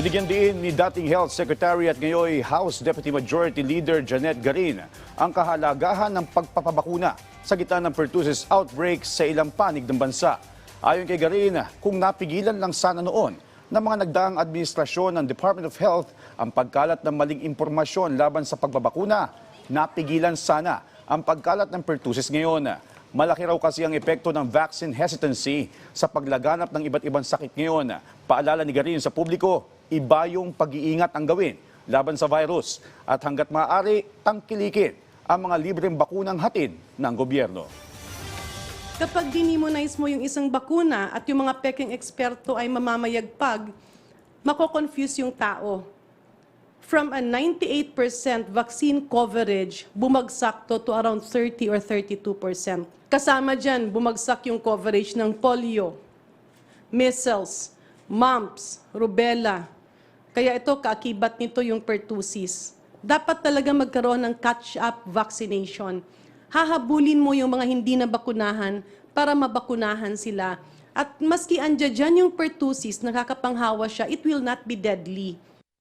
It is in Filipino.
Binigyan din ni dating Health Secretary at ngayon House Deputy Majority Leader Janet Garin ang kahalagahan ng pagpapabakuna sa gitna ng pertussis outbreak sa ilang panig ng bansa. Ayon kay Garin, kung napigilan lang sana noon ng mga nagdaang administrasyon ng Department of Health ang pagkalat ng maling impormasyon laban sa pagbabakuna, napigilan sana ang pagkalat ng pertussis ngayon. Malaki raw kasi ang epekto ng vaccine hesitancy sa paglaganap ng iba't ibang sakit ngayon. Paalala ni Garin sa publiko, iba yung pag-iingat ang gawin laban sa virus at hanggat maaari, tangkilikin ang mga libreng bakunang hatid ng gobyerno. Kapag dinimonize mo yung isang bakuna at yung mga peking eksperto ay mamamayagpag, mako-confuse yung tao. From a 98% vaccine coverage, bumagsak to to around 30 or 32%. Kasama dyan, bumagsak yung coverage ng polio, measles, mumps, rubella. Kaya ito, kaakibat nito yung pertussis. Dapat talaga magkaroon ng catch-up vaccination. Hahabulin mo yung mga hindi na bakunahan para mabakunahan sila. At maski andyan dyan yung pertussis, nakakapanghawa siya, it will not be deadly.